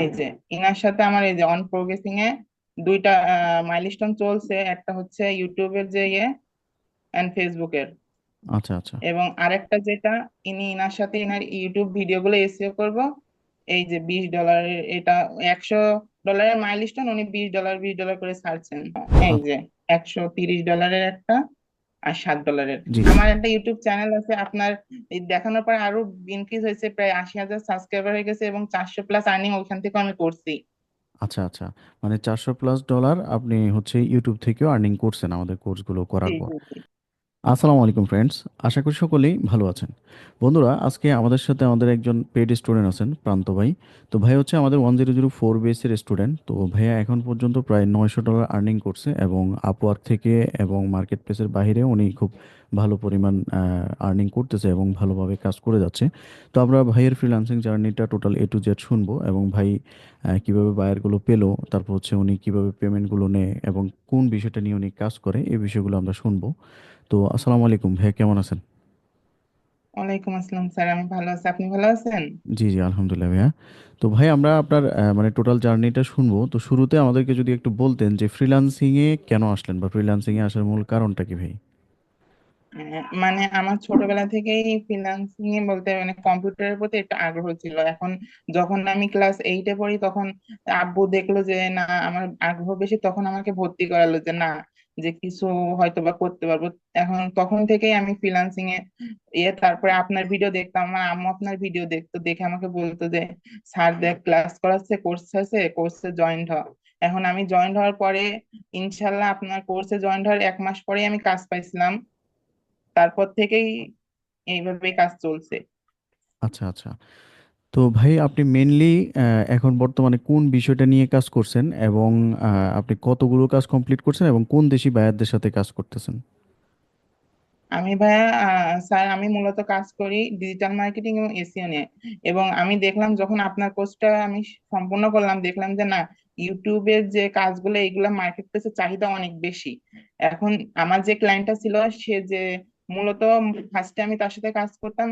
এই যে ইনার সাথে আমার এই যে অন প্রোগ্রেসিং এ দুইটা মাইলস্টোন চলছে। একটা হচ্ছে ইউটিউবের যে ইয়ে এন্ড ফেসবুকের আচ্ছা আচ্ছা। এবং আরেকটা যেটা ইনি ইনার সাথে ইনার ইউটিউব ভিডিওগুলো এসইও করব। এই যে বিশ ডলারের এটা একশো ডলারের মাইলস্টোন উনি বিশ ডলার বিশ ডলার করে ছাড়ছেন। এই যে একশো তিরিশ ডলারের একটা আর সাত ডলারের আমার একটা ইউটিউব চ্যানেল আছে আপনার দেখানোর পর আরও ইনক্রিজ হয়েছে প্রায় আশি হাজার সাবস্ক্রাইবার হয়ে গেছে এবং চারশো প্লাস আর্নিং ওখান থেকে আমি করছি। আচ্ছা আচ্ছা। মানে চারশো প্লাস ডলার আপনি হচ্ছে ইউটিউব থেকেও আর্নিং করছেন আমাদের কোর্সগুলো করার পর। আসসালামু আলাইকুম ফ্রেন্ডস আশা করি সকলেই ভালো আছেন। বন্ধুরা, আজকে আমাদের সাথে আমাদের একজন পেড স্টুডেন্ট আছেন, প্রান্ত ভাই। তো ভাই হচ্ছে আমাদের ওয়ান জিরো জিরো ফোর বেসের স্টুডেন্ট তো ভাইয়া এখন পর্যন্ত প্রায় নয়শো ডলার আর্নিং করছে এবং আপওয়ার্ক থেকে এবং মার্কেট প্লেসের বাইরে উনি খুব ভালো পরিমাণ আর্নিং করতেছে এবং ভালোভাবে কাজ করে যাচ্ছে। তো আমরা ভাইয়ের ফ্রিল্যান্সিং জার্নিটা টোটাল এ টু জেড শুনব এবং ভাই কীভাবে বায়ারগুলো পেল, তারপর হচ্ছে উনি কীভাবে পেমেন্টগুলো নেয় এবং কোন বিষয়টা নিয়ে উনি কাজ করে, এই বিষয়গুলো আমরা শুনব। তো আসসালামু আলাইকুম ভাইয়া কেমন আছেন? ওয়ালাইকুম আসসালাম স্যার আমি ভালো আছি। আপনি ভালো আছেন? জি জি আলহামদুলিল্লাহ ভাইয়া। তো ভাই আমরা আপনার আহ, মানে টোটাল জার্নিটা শুনব। তো শুরুতে আমাদেরকে যদি একটু বলতেন যে ফ্রিল্যান্সিং এ কেন আসলেন বা ফ্রিল্যান্সিং এ আসার মূল কারণটা কি ভাই? আহ, মানে আমার ছোটবেলা থেকেই ফ্রিল্যান্সিং এ বলতে মানে কম্পিউটারের প্রতি একটা আগ্রহ ছিল। এখন যখন আমি ক্লাস এইটে পড়ি তখন আব্বু দেখল যে না আমার আগ্রহ বেশি তখন আমাকে ভর্তি করালো যে না যে কিছু হয়তো বা করতে পারব। এখন তখন থেকেই আমি ফ্রিল্যান্সিং এ ইয়ে তারপরে আপনার ভিডিও দেখতাম, আমার আম্মু আপনার ভিডিও দেখতো, দেখে আমাকে বলতো যে, স্যার দেখ ক্লাস করাচ্ছে কোর্স আছে কোর্সে জয়েন্ট হ। এখন আমি জয়েন্ট হওয়ার পরে, ইনশাল্লাহ আপনার কোর্সে জয়েন্ট হওয়ার এক মাস পরেই আমি কাজ পাইছিলাম। তারপর থেকেই এইভাবেই কাজ চলছে। আচ্ছা আচ্ছা। তো ভাই আপনি মেনলি এখন বর্তমানে কোন বিষয়টা নিয়ে কাজ করছেন এবং আহ, আপনি কতগুলো কাজ কমপ্লিট করছেন এবং কোন দেশি বায়ারদের সাথে কাজ করতেছেন? আমি ভাইয়া আহ, স্যার আমি মূলত কাজ করি ডিজিটাল মার্কেটিং এবং এসইও নিয়ে। এবং আমি দেখলাম যখন আপনার কোর্সটা আমি সম্পূর্ণ করলাম দেখলাম যে না ইউটিউবের যে কাজগুলো এগুলো মার্কেট প্লেসে চাহিদা অনেক বেশি। এখন আমার যে ক্লায়েন্টটা ছিল সে যে মূলত ফার্স্টে আমি তার সাথে কাজ করতাম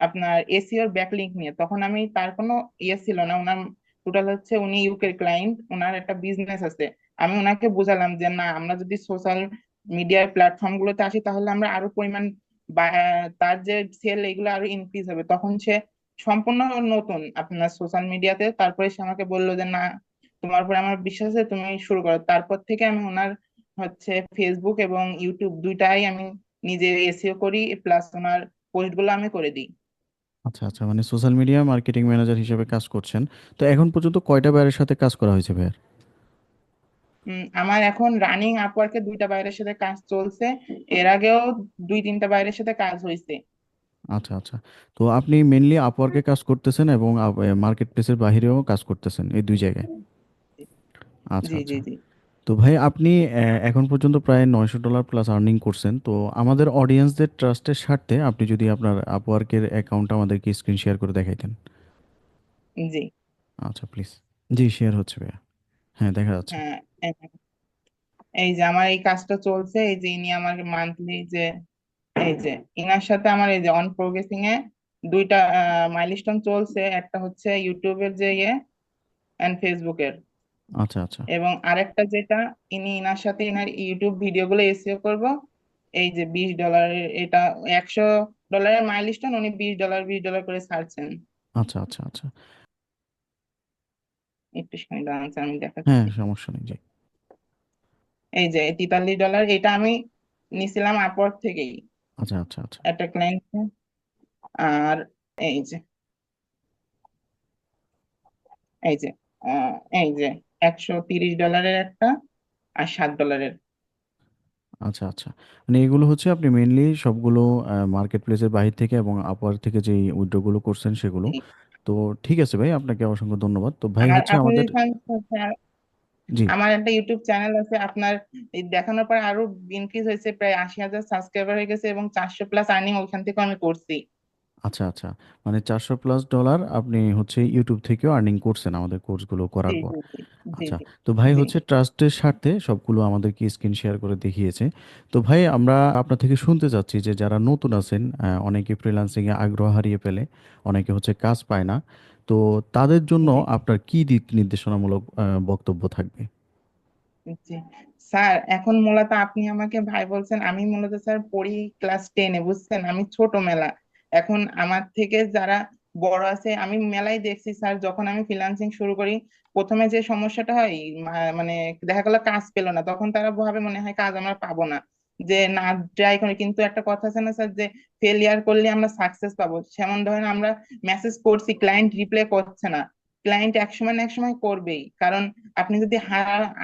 আপনার এসইওর ব্যাকলিংক নিয়ে, তখন আমি তার কোনো ইয়ে ছিল না, ওনার টোটাল হচ্ছে উনি ইউকের ক্লায়েন্ট ওনার একটা বিজনেস আছে। আমি ওনাকে বোঝালাম যে, না, আমরা যদি সোশ্যাল মিডিয়ার প্ল্যাটফর্ম গুলোতে আসি, তাহলে আমরা আরও পরিমাণ তার যে সেল এগুলো আরও ইনক্রিজ হবে। তখন সে সম্পূর্ণ নতুন আপনার সোশ্যাল মিডিয়াতে তারপরে সে আমাকে বলল যে, না, তোমার উপরে আমার বিশ্বাস আছে, তুমি শুরু করো। তারপর থেকে আমি ওনার হচ্ছে ফেসবুক এবং ইউটিউব দুইটাই আমি নিজে এসিও করি প্লাস ওনার পোস্টগুলো আমি করে দিই। আচ্ছা আচ্ছা মানে সোশ্যাল মিডিয়া মার্কেটিং ম্যানেজার হিসেবে কাজ করছেন। তো এখন পর্যন্ত কয়টা বায়ারের সাথে কাজ করা হয়েছে ভাইয়ার উম, আমার এখন রানিং আপওয়ার্কে দুইটা বাইরের সাথে কাজ চলছে। এর আগেও দুই তিনটা বাইরের সাথে কাজ হয়েছে। আচ্ছা আচ্ছা। তো আপনি মেনলি আপওয়ার্কে কাজ করতেছেন এবং মার্কেট প্লেসের বাইরেও কাজ করতেছেন এই দুই জায়গায়? আচ্ছা জি জি আচ্ছা। জি। তো ভাই আপনি এখন পর্যন্ত প্রায় নয়শো ডলার প্লাস আর্নিং করছেন। তো আমাদের অডিয়েন্সদের ট্রাস্টের স্বার্থে আপনি যদি আপনার আপওয়ার্কের অ্যাকাউন্ট আমাদেরকে স্ক্রিন শেয়ার করে দেখাইতেন। জি। আচ্ছা প্লিজ জি শেয়ার হচ্ছে ভাইয়া। হ্যাঁ দেখা যাচ্ছে। হ্যাঁ এই- যে আমার এই কাজটা চলছে এই যে ইনি আমাকে মান্থলি যে এই যে ইনার সাথে আমার এই যে অন প্রোগ্রেসিং এ দুইটা মাইলস্টোন চলছে। একটা হচ্ছে ইউটিউবের যে ইয়ে এন্ড ফেসবুকের আচ্ছা আচ্ছা। এবং আরেকটা যেটা ইনি ইনার সাথে ইনার ইউটিউব ভিডিওগুলো এসইও করব এই যে বিশ ডলারের এটা একশো ডলারের মাইলস্টোন উনি বিশ ডলার বিশ ডলার করে ছাড়ছেন আচ্ছা আচ্ছা আচ্ছা। একটু সময় দাঁড়ান আমি হ্যাঁ দেখাচ্ছি সমস্যা নেই জি এই যে তেতাল্লিশ ডলার এটা আমি নিছিলাম আপওয়ার্ক থেকেই। আচ্ছা আচ্ছা আচ্ছা। একটা ক্লায়েন্ট আর এই যে এই যে এই যে একশো তিরিশ ডলারের একটা আর সাত ডলারের আচ্ছা আচ্ছা। মানে এগুলো হচ্ছে আপনি মেনলি সবগুলো মার্কেট প্লেসের বাহির থেকে এবং আপওয়ার্ক থেকে যে উইথড্রগুলো করছেন সেগুলো। জি। তো ঠিক আছে ভাই আপনাকে অসংখ্য ধন্যবাদ। তো ভাই আর হচ্ছে আপনি আমাদের জি। আমার একটা ইউটিউব চ্যানেল আছে আপনার এই দেখানোর পর আরও ইনক্রিজ হয়েছে প্রায় আশি হাজার সাবস্ক্রাইবার হয়ে গেছে এবং চারশো প্লাস আর্নিং ওইখান থেকে আমি করছি। আচ্ছা আচ্ছা। মানে চারশো প্লাস ডলার আপনি হচ্ছে ইউটিউব থেকেও আর্নিং করছেন আমাদের কোর্সগুলো করার জি পর। জি জি জি আচ্ছা জি। তো ভাই জি। হচ্ছে ট্রাস্টের স্বার্থে সবগুলো আমাদেরকে স্ক্রিন শেয়ার করে দেখিয়েছে। তো ভাই আমরা আপনার থেকে শুনতে চাচ্ছি যে যারা নতুন আছেন অনেকে ফ্রিল্যান্সিং এ আগ্রহ হারিয়ে ফেলে অনেকে হচ্ছে কাজ পায় না। তো তাদের জন্য জি। আপনার কি দিক নির্দেশনামূলক বক্তব্য থাকবে? জি। স্যার এখন মূলত আপনি আমাকে ভাই বলছেন আমি মূলত স্যার পড়ি ক্লাস টেনে বুঝছেন? আমি ছোট মেলা এখন আমার থেকে যারা বড় আছে, আমি মেলায় দেখছি স্যার যখন আমি ফ্রিলান্সিং শুরু করি, প্রথমে যে সমস্যাটা হয় মানে দেখা গেল কাজ পেল না, তখন তারা ভাবে মনে হয় কাজ আমরা পাবো না। যে না ট্রাই করে। কিন্তু একটা কথা আছে না স্যার যে ফেলিয়ার করলে আমরা সাকসেস পাবো। যেমন ধরেন আমরা মেসেজ করছি ক্লায়েন্ট রিপ্লাই করছে না। ক্লায়েন্ট একসময় না একসময় করবেই। কারণ আপনি যদি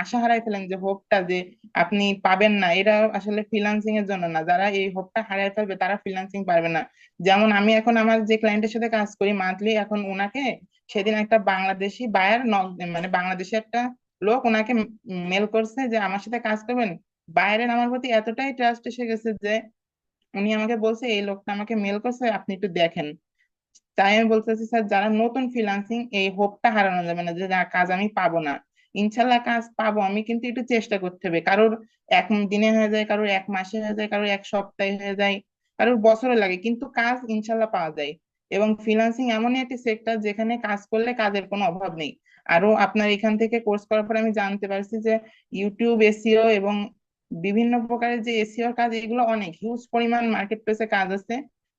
আশা হারাই ফেলেন যে হোপটা যে আপনি পাবেন না, এটা আসলে ফ্রিলান্সিং এর জন্য না। যারা এই হোপটা হারাই ফেলবে, তারা ফ্রিলান্সিং পারবে না। যেমন আমি এখন আমার যে ক্লায়েন্টের সাথে কাজ করি মান্থলি এখন উনাকে সেদিন একটা বাংলাদেশি বায়ার মানে বাংলাদেশি একটা লোক ওনাকে মেল করছে যে, আমার সাথে কাজ করবেন? বাইরের আমার প্রতি এতটাই ট্রাস্ট এসে গেছে যে, উনি আমাকে বলছে, এই লোকটা আমাকে মেল করছে, আপনি একটু দেখেন। তাই আমি বলতেছি, স্যার, যারা নতুন ফ্রিল্যান্সিং এই হোপটা হারানো যাবে না যে কাজ আমি পাবো না। ইনশাল্লাহ কাজ পাবো। আমি কিন্তু একটু চেষ্টা করতে হবে। কারোর এক দিনে হয়ে যায়, কারোর এক মাসে হয়ে যায়, কারোর এক সপ্তাহে হয়ে যায়, কারোর বছরে লাগে, কিন্তু কাজ ইনশাল্লাহ পাওয়া যায়। এবং ফ্রিল্যান্সিং এমনই একটি সেক্টর যেখানে কাজ করলে কাজের কোনো অভাব নেই। আরও আপনার এখান থেকে কোর্স করার পরে আমি জানতে পারছি যে ইউটিউব এসিও এবং বিভিন্ন প্রকারের যে এসিও কাজ, এগুলো অনেক। হিউজ পরিমাণ মার্কেট প্লেসে কাজ আছে।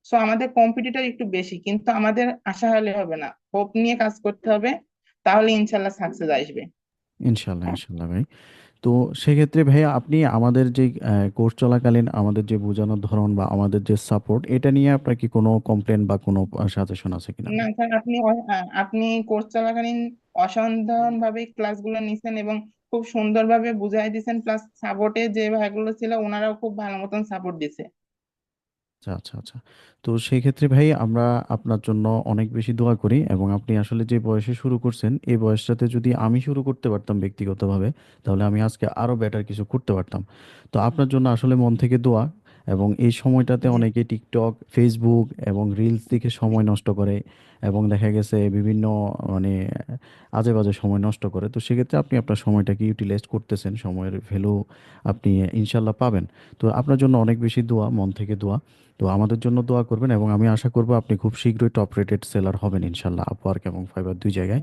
সো আমাদের কম্পিটিটর একটু বেশি কিন্তু আমাদের আশা হলে হবে না। হোপ নিয়ে কাজ করতে হবে তাহলে ইনশাল্লাহ সাকসেস আসবে। ইনশাল্লাহ ইনশাল্লাহ ভাই। তো সেক্ষেত্রে ভাইয়া আপনি আমাদের যে কোর্স চলাকালীন আমাদের যে বোঝানোর ধরন বা আমাদের যে সাপোর্ট এটা নিয়ে আপনার কি কোনো কমপ্লেন বা কোনো সাজেশন আছে কিনা? না স্যার আপনি আপনি কোর্স চলাকালীন অসাধারণ ভাবে ক্লাসগুলো নিছেন এবং খুব সুন্দরভাবে বুঝাই দিছেন প্লাস সাপোর্টে যে ভাইগুলো ছিল ওনারাও খুব ভালো মতন সাপোর্ট দিছে। আচ্ছা আচ্ছা আচ্ছা। তো সেই ক্ষেত্রে ভাই আমরা আপনার জন্য অনেক বেশি দোয়া করি এবং আপনি আসলে যে বয়সে শুরু করছেন, এই বয়সটাতে যদি আমি শুরু করতে পারতাম ব্যক্তিগতভাবে, তাহলে আমি আজকে আরও বেটার কিছু করতে পারতাম। তো আপনার জন্য আসলে মন থেকে দোয়া এবং এই সময়টাতে অনেকে টিকটক ফেসবুক এবং রিলস দেখে সময় নষ্ট করে এবং দেখা গেছে বিভিন্ন মানে আজে বাজে সময় নষ্ট করে। তো সেক্ষেত্রে আপনি আপনার সময়টাকে ইউটিলাইজ করতেছেন সময়ের ভ্যালু আপনি ইনশাল্লাহ পাবেন। তো আপনার জন্য অনেক বেশি দোয়া মন থেকে দোয়া। তো আমাদের জন্য দোয়া করবেন এবং আমি আশা করব আপনি খুব শীঘ্রই টপ রেটেড সেলার হবেন ইনশাল্লাহ আপওয়ার্ক এবং ফাইবার দুই জায়গায়।